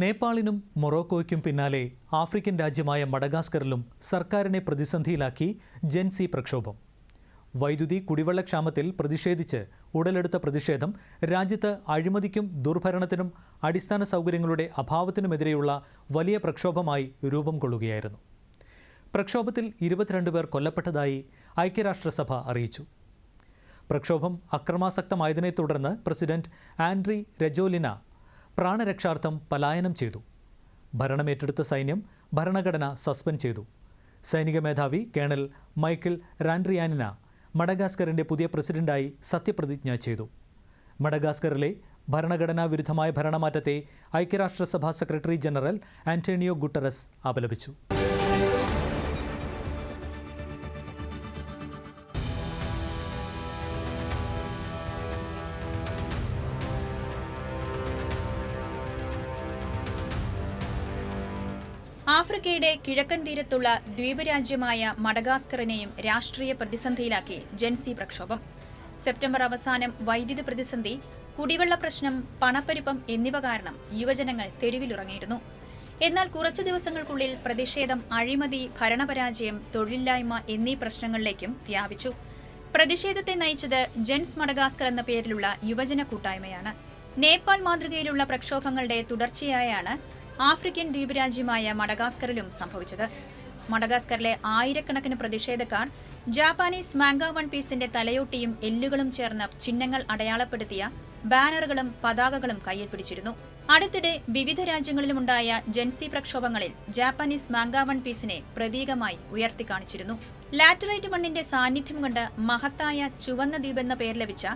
നേപ്പാളിനും മൊറോക്കോയ്ക്കും പിന്നാലെ ആഫ്രിക്കൻ രാജ്യമായ മഡഗാസ്കറിലും സർക്കാരിനെ പ്രതിസന്ധിയിലാക്കി ജെൻസി പ്രക്ഷോഭം. വൈദ്യുതി കുടിവെള്ളക്ഷാമത്തിൽ പ്രതിഷേധിച്ച് ഉടലെടുത്ത പ്രതിഷേധം രാജ്യത്ത് അഴിമതിക്കും ദുർഭരണത്തിനും അടിസ്ഥാന സൗകര്യങ്ങളുടെ അഭാവത്തിനുമെതിരെയുള്ള വലിയ പ്രക്ഷോഭമായി രൂപം കൊള്ളുകയായിരുന്നു. പ്രക്ഷോഭത്തിൽ ഇരുപത്തിരണ്ട് പേർ കൊല്ലപ്പെട്ടതായി ഐക്യരാഷ്ട്രസഭ അറിയിച്ചു. പ്രക്ഷോഭം അക്രമാസക്തമായതിനെ തുടർന്ന് പ്രസിഡന്റ് ആൻഡ്രി രജോലിന പ്രാണരക്ഷാർത്ഥം പലായനം ചെയ്തു. ഭരണമേറ്റെടുത്ത സൈന്യം ഭരണഘടന സസ്പെൻഡ് ചെയ്തു. സൈനിക മേധാവി കേണൽ മൈക്കിൾ റാൻഡ്രിയാനിന മഡഗാസ്കറിന്റെ പുതിയ പ്രസിഡന്റായി സത്യപ്രതിജ്ഞ ചെയ്തു. മഡഗാസ്കറിലെ ഭരണഘടനാ വിരുദ്ധമായ ഭരണമാറ്റത്തെ ഐക്യരാഷ്ട്രസഭാ സെക്രട്ടറി ജനറൽ ആന്റോണിയോ ഗുട്ടറസ് അപലപിച്ചു. ആഫ്രിക്കയുടെ കിഴക്കൻ തീരത്തുള്ള ദ്വീപ് രാജ്യമായ മഡഗാസ്കറിനെയും രാഷ്ട്രീയ പ്രതിസന്ധിയിലാക്കി ജൻസി പ്രക്ഷോഭം. സെപ്റ്റംബർ അവസാനം വൈദ്യുതി പ്രതിസന്ധി കുടിവെള്ള പ്രശ്നം പണപ്പെരുപ്പം എന്നിവ കാരണം യുവജനങ്ങൾ തെരുവിലിറങ്ങിയിരുന്നു. എന്നാൽ കുറച്ചു ദിവസങ്ങൾക്കുള്ളിൽ പ്രതിഷേധം അഴിമതി ഭരണപരാജയം തൊഴിലില്ലായ്മ എന്നീ പ്രശ്നങ്ങളിലേക്കും വ്യാപിച്ചു. പ്രതിഷേധത്തെ നയിച്ചത് ജെൻസ് മഡഗാസ്കർ എന്ന പേരിലുള്ള യുവജന കൂട്ടായ്മയാണ്. നേപ്പാൾ മാതൃകയിലുള്ള പ്രക്ഷോഭങ്ങളുടെ തുടർച്ചയായാണ് ആഫ്രിക്കൻ ദ്വീപ് രാജ്യമായ മഡഗാസ്കറിലും സംഭവിച്ചത്. മഡഗാസ്കറിലെ ആയിരക്കണക്കിന് പ്രതിഷേധക്കാർ ജാപ്പാനീസ് മാംഗ വൺ പീസിന്റെ തലയോട്ടിയും എല്ലുകളും ചേർന്ന ചിഹ്നങ്ങൾ അടയാളപ്പെടുത്തിയ ബാനറുകളും പതാകകളും കയ്യിൽ പിടിച്ചിരുന്നു. അടുത്തിടെ വിവിധ രാജ്യങ്ങളിലുമുണ്ടായ ജൻസി പ്രക്ഷോഭങ്ങളിൽ ജാപ്പാനീസ് മാംഗ വൺ പീസിനെ പ്രതീകമായി ഉയർത്തിക്കാണിച്ചിരുന്നു ലാറ്ററൈറ്റ് മണ്ണിന്റെ സാന്നിധ്യം കൊണ്ട് മഹത്തായ ചുവന്ന ദ്വീപെന്ന പേര് ലഭിച്ച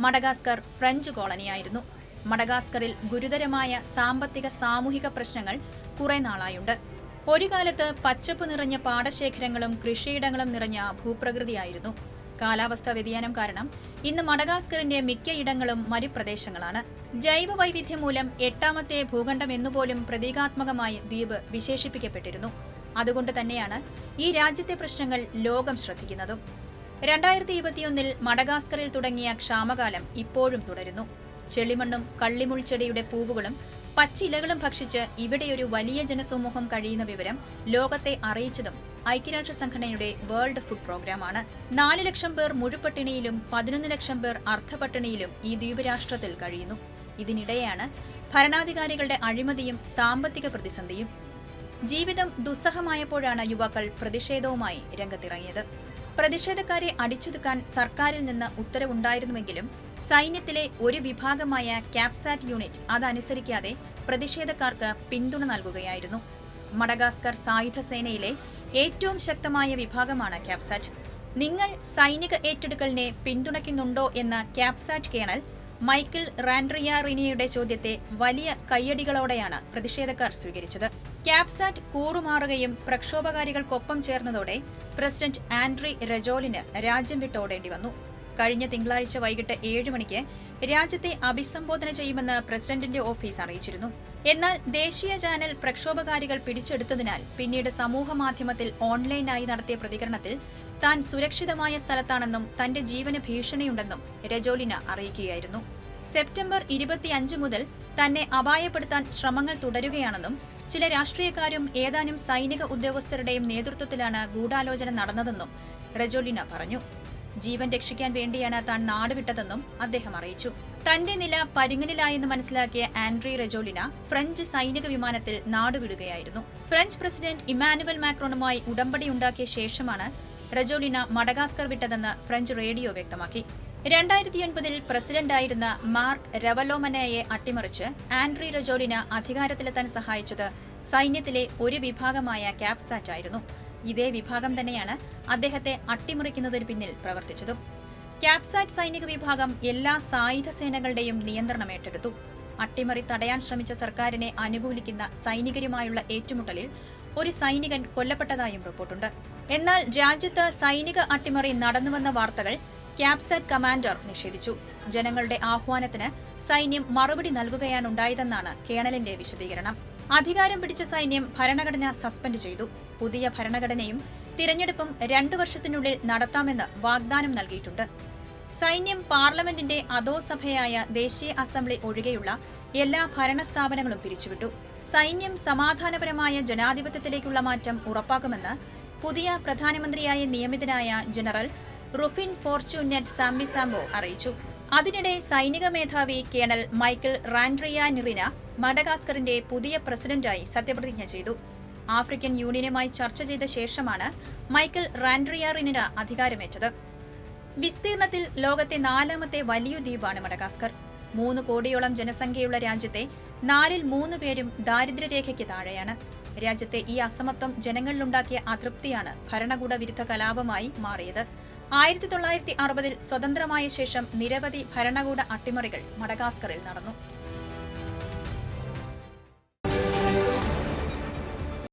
മഡഗാസ്കർ ഫ്രഞ്ച് കോളനിയായിരുന്നു. മഡഗാസ്കറിൽ ഗുരുതരമായ സാമ്പത്തിക സാമൂഹിക പ്രശ്നങ്ങൾ കുറെ നാളായുണ്ട്. ഒരു കാലത്ത് പച്ചപ്പ് നിറഞ്ഞ പാടശേഖരങ്ങളും കൃഷിയിടങ്ങളും നിറഞ്ഞ ഭൂപ്രകൃതിയായിരുന്നു. കാലാവസ്ഥാ വ്യതിയാനം കാരണം ഇന്ന് മഡഗാസ്കറിന്റെ മിക്ക ഇടങ്ങളും മരുപ്രദേശങ്ങളാണ്. ജൈവ വൈവിധ്യം മൂലം എട്ടാമത്തെ ഭൂഖണ്ഡം എന്നുപോലും പ്രതീകാത്മകമായി ദ്വീപ് വിശേഷിപ്പിക്കപ്പെട്ടിരുന്നു. അതുകൊണ്ട് തന്നെയാണ് ഈ രാജ്യത്തെ പ്രശ്നങ്ങൾ ലോകം ശ്രദ്ധിക്കുന്നതും. രണ്ടായിരത്തി ഇരുപത്തിയൊന്നിൽ മഡഗാസ്കറിൽ തുടങ്ങിയ ക്ഷാമകാലം ഇപ്പോഴും തുടരുന്നു. ചെളിമണ്ണും കള്ളിമുൾച്ചെടിയുടെ പൂവുകളും പച്ചിലകളും ഭക്ഷിച്ച് ഇവിടെയൊരു വലിയ ജനസമൂഹം കഴിയുന്ന വിവരം ലോകത്തെ അറിയിച്ചതും ഐക്യരാഷ്ട്ര സംഘടനയുടെ വേൾഡ് ഫുഡ് പ്രോഗ്രാമാണ്. നാല് ലക്ഷം പേർ മുഴുപട്ടിണിയിലും പതിനൊന്ന് ലക്ഷം പേർ അർദ്ധപട്ടിണിയിലും ഈ ദ്വീപരാഷ്ട്രത്തിൽ കഴിയുന്നു. ഇതിനിടെയാണ് ഭരണാധികാരികളുടെ അഴിമതിയും സാമ്പത്തിക പ്രതിസന്ധിയും. ജീവിതം ദുസ്സഹമായപ്പോഴാണ് യുവാക്കൾ പ്രതിഷേധവുമായി രംഗത്തിറങ്ങിയത്. പ്രതിഷേധക്കാരെ അടിച്ചൊതുക്കാൻ സർക്കാരിൽ നിന്ന് ഉത്തരവുണ്ടായിരുന്നുവെങ്കിലും സൈന്യത്തിലെ ഒരു വിഭാഗമായ ക്യാപ്സാറ്റ് യൂണിറ്റ് അതനുസരിക്കാതെ പ്രതിഷേധക്കാർക്ക് പിന്തുണ നൽകുകയായിരുന്നു. മഡഗാസ്കർ സായുധ സേനയിലെ ഏറ്റവും ശക്തമായ വിഭാഗമാണ് ക്യാപ്സാറ്റ്. നിങ്ങൾ സൈനിക ഏറ്റെടുക്കലിനെ പിന്തുണയ്ക്കുന്നുണ്ടോ എന്ന ക്യാപ്സാറ്റ് കേണൽ മൈക്കിൾ റാൻഡ്രിയാറിനിയുടെ ചോദ്യത്തെ വലിയ കയ്യടികളോടെയാണ് പ്രതിഷേധക്കാർ സ്വീകരിച്ചത്. ക്യാപ്സാറ്റ് കൂറുമാറുകയും പ്രക്ഷോഭകാരികൾക്കൊപ്പം ചേർന്നതോടെ പ്രസിഡന്റ് ആൻഡ്രി രജോലിന് രാജ്യം വിട്ടോടേണ്ടി വന്നു. കഴിഞ്ഞ തിങ്കളാഴ്ച വൈകിട്ട് ഏഴ് മണിക്ക് രാജ്യത്തെ അഭിസംബോധന ചെയ്യുമെന്ന് പ്രസിഡന്റിന്റെ ഓഫീസ് അറിയിച്ചിരുന്നു. എന്നാൽ ദേശീയ ചാനൽ പ്രക്ഷോഭകാരികൾ പിടിച്ചെടുത്തതിനാൽ പിന്നീട് സമൂഹ മാധ്യമത്തിൽ ഓൺലൈനായി നടത്തിയ പ്രതികരണത്തിൽ താൻ സുരക്ഷിതമായ സ്ഥലത്താണെന്നും തന്റെ ജീവന് ഭീഷണിയുണ്ടെന്നും രജോലിന അറിയിക്കുകയായിരുന്നു. സെപ്റ്റംബർ ഇരുപത്തിയഞ്ച് മുതൽ തന്നെ അപായപ്പെടുത്താൻ ശ്രമങ്ങൾ തുടരുകയാണെന്നും ചില രാഷ്ട്രീയക്കാരും ഏതാനും സൈനിക ഉദ്യോഗസ്ഥരുടെയും നേതൃത്വത്തിലാണ് ഗൂഢാലോചന നടന്നതെന്നും റെജോലിന പറഞ്ഞു. ജീവൻ രക്ഷിക്കാൻ വേണ്ടിയാണ് താൻ നാടുവിട്ടതെന്നും അദ്ദേഹം അറിയിച്ചു. തന്റെ നില പരുങ്ങലിലായെന്ന് മനസ്സിലാക്കിയ ആൻഡ്രി റെജോലിന ഫ്രഞ്ച് സൈനിക വിമാനത്തിൽ നാടുവിടുകയായിരുന്നു. ഫ്രഞ്ച് പ്രസിഡന്റ് ഇമാനുവൽ മാക്രോണുമായി ഉടമ്പടി ഉണ്ടാക്കിയ ശേഷമാണ് റെജോലിന മഡഗാസ്കർ വിട്ടതെന്ന് ഫ്രഞ്ച് റേഡിയോ വ്യക്തമാക്കി. രണ്ടായിരത്തി ഒൻപതിൽ പ്രസിഡന്റായിരുന്ന മാർക്ക് രവലോമനയെ അട്ടിമറിച്ച് ആൻഡ്രി റെജോലിന അധികാരത്തിലെത്താൻ സഹായിച്ചത് സൈന്യത്തിലെ ഒരു വിഭാഗമായ ക്യാപ്സാറ്റ് ആയിരുന്നു ഇതേ വിഭാഗം തന്നെയാണ് അദ്ദേഹത്തെ അട്ടിമറിക്കുന്നതിന് പിന്നിൽ പ്രവർത്തിച്ചതും. ക്യാപ്സാറ്റ് സൈനിക വിഭാഗം എല്ലാ സായുധ സേനകളുടെയും നിയന്ത്രണം ഏറ്റെടുത്തു. അട്ടിമറി തടയാൻ ശ്രമിച്ച സർക്കാരിനെ അനുകൂലിക്കുന്ന സൈനികരുമായുള്ള ഏറ്റുമുട്ടലിൽ ഒരു സൈനികൻ കൊല്ലപ്പെട്ടതായും റിപ്പോർട്ടുണ്ട്. എന്നാൽ രാജ്യത്ത് സൈനിക അട്ടിമറി നടന്നുവെന്ന വാർത്തകൾ ക്യാപ്സാറ്റ് കമാൻഡർ നിഷേധിച്ചു. ജനങ്ങളുടെ ആഹ്വാനത്തിന് സൈന്യം മറുപടി നൽകുകയാണ് ഉണ്ടായതെന്നാണ് കേണലിന്റെ വിശദീകരണം. അധികാരം പിടിച്ച സൈന്യം ഭരണഘടന സസ്പെൻഡ് ചെയ്തു. പുതിയ ഭരണഘടനയും തിരഞ്ഞെടുപ്പും രണ്ടു വർഷത്തിനുള്ളിൽ നടത്താമെന്ന് വാഗ്ദാനം നൽകിയിട്ടുണ്ട്. സൈന്യം പാർലമെന്റിന്റെ അധോസഭയായ ദേശീയ അസംബ്ലി ഒഴികെയുള്ള എല്ലാ ഭരണസ്ഥാപനങ്ങളും പിരിച്ചുവിട്ടു. സൈന്യം സമാധാനപരമായ ജനാധിപത്യത്തിലേക്കുള്ള മാറ്റം ഉറപ്പാക്കുമെന്ന് പുതിയ പ്രധാനമന്ത്രിയായി നിയമിതനായ ജനറൽ റുഫിൻ ഫോർച്യൂനെറ്റ് സാംബിസാംബോ അറിയിച്ചു. അതിനിടെ സൈനിക മേധാവി കേണൽ മൈക്കിൾ റാൻഡ്രിയാനിറിന മഡഗാസ്കറിന്റെ പുതിയ പ്രസിഡന്റായി സത്യപ്രതിജ്ഞ ചെയ്തു. ആഫ്രിക്കൻ യൂണിയനുമായി ചർച്ച ചെയ്ത ശേഷമാണ് മൈക്കിൾ റാൻഡ്രിയാറിനിന അധികാരമേറ്റത്. വിസ്തീർണത്തിൽ ലോകത്തെ നാലാമത്തെ വലിയ ദ്വീപാണ് മഡഗാസ്കർ. മൂന്ന് കോടിയോളം ജനസംഖ്യയുള്ള രാജ്യത്തെ നാലിൽ മൂന്ന് പേരും ദാരിദ്ര്യരേഖയ്ക്ക് താഴെയാണ്. രാജ്യത്തെ ഈ അസമത്വം ജനങ്ങളിലുണ്ടാക്കിയ അതൃപ്തിയാണ് ഭരണകൂട വിരുദ്ധ കലാപമായി മാറിയത്. ആയിരത്തി തൊള്ളായിരത്തി അറുപതിൽ സ്വതന്ത്രമായ ശേഷം നിരവധി ഭരണകൂട അട്ടിമറികൾ മഡഗാസ്കറിൽ നടന്നു.